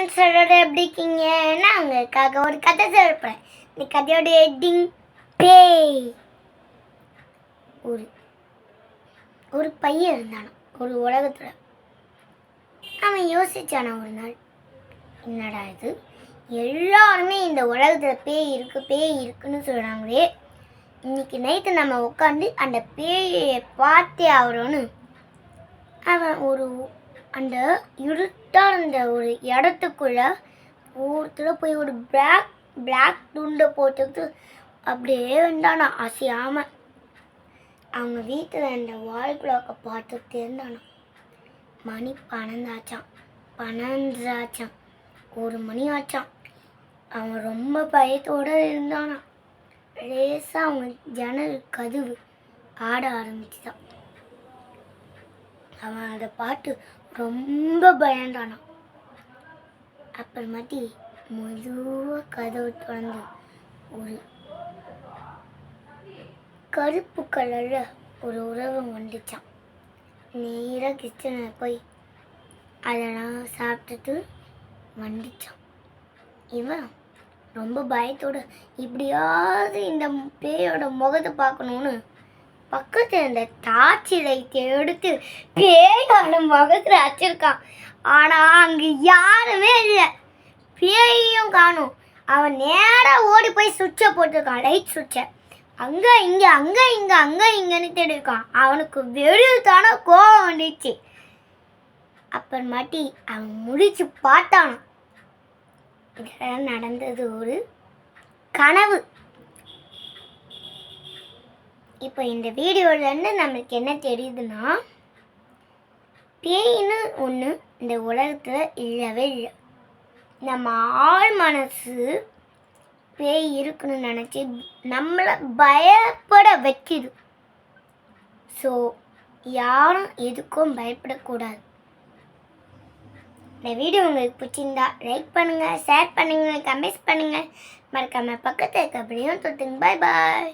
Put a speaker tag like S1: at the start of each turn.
S1: Friends எல்லாரும் எப்படி இருக்கீங்க? நான் உங்களுக்காக ஒரு கதை சொல்கிறேன் இந்த கதையோட ஹெட்டிங் பேய். ஒரு ஒரு பையன் இருந்தானாம். ஒரு உலகத்தில். அவன் யோசிச்சானா ஒரு நாள் என்னடா இது? எல்லாருமே இந்த உலகத்தில் பேய் இருக்கு பேய் இருக்குன்னு சொல்கிறாங்களே இன்னைக்கு நைட்டு நம்ம உட்காந்து அந்த பேயை பார்த்தே ஆகிறோன்னு அவன் ஒரு அந்த இருட்டாக இருந்த ஒரு இடத்துக்குள்ள ஒருத்தர் போய் ஒரு பிளாக் பிளாக் துண்டை போட்டுக்கிட்டு அப்படியே வந்தானா அசையாமல் அவங்க வீட்டில் அந்த வால் கிளாக்கை பார்த்துட்டு இருந்தானா. மணி பன்னெண்டாச்சான் பன்னெண்டாச்சான் ஒரு மணி ஆச்சான் அவன் ரொம்ப பயத்தோடு இருந்தானா. லேசாக அவன் ஜன்னல் கதவு ஆட ஆரம்பிச்சுதான். அவன் அதை பார்த்து ரொம்ப பயந்தானான் அப்புறமாட்டி மெதுவாக கதவு திறந்து ஒரு கருப்பு கலரில் ஒரு உறவு வந்துச்சான் நேராக கிச்சனில் போய் அதெல்லாம் சாப்பிட்டுட்டு வந்துச்சான் இவன் ரொம்ப பயத்தோட இப்படியாவது இந்த பேயோட முகத்தை பார்க்கணுன்னு பக்கத்தில் இருந்த தாச்சிலை எடுத்து பேயோட முகத்தில் வச்சிருக்கான். ஆனால் அங்கே யாருமே இல்லை. பேயும் காணும். அவன் நேராக ஓடி போய் சுவிட்சை போட்டிருக்கான் லைட் சுவிட்சை அங்கே இங்கே அங்கே இங்கே அங்கே இங்கேன்னு தேடிருக்கான் அவனுக்கு வெறுத்தான கோவம் வந்துச்சு. அப்புறமாட்டி அவன் முடிச்சு பார்த்தான் இதெல்லாம் நடந்தது ஒரு கனவு. இப்போ இந்த வீடியோலேருந்து நம்மளுக்கு என்ன தெரியுதுன்னா பேயின்னு ஒன்று இந்த உலகத்தில் இல்லவே இல்லை. நம்ம ஆள் மனசு பேய் இருக்குன்னு நினச்சி நம்மளை பயப்பட வைக்கிது. ஸோ யாரும் எதுக்கும் பயப்படக்கூடாது. இந்த வீடியோ உங்களுக்கு பிடிச்சிருந்தா லைக் பண்ணுங்கள் ஷேர் பண்ணுங்கள் கமெண்ட்ஸ் பண்ணுங்கள் மறக்காமல் பக்கத்தில் இருக்க அப்படியும் தொட்டுங்க. பாய் பாய்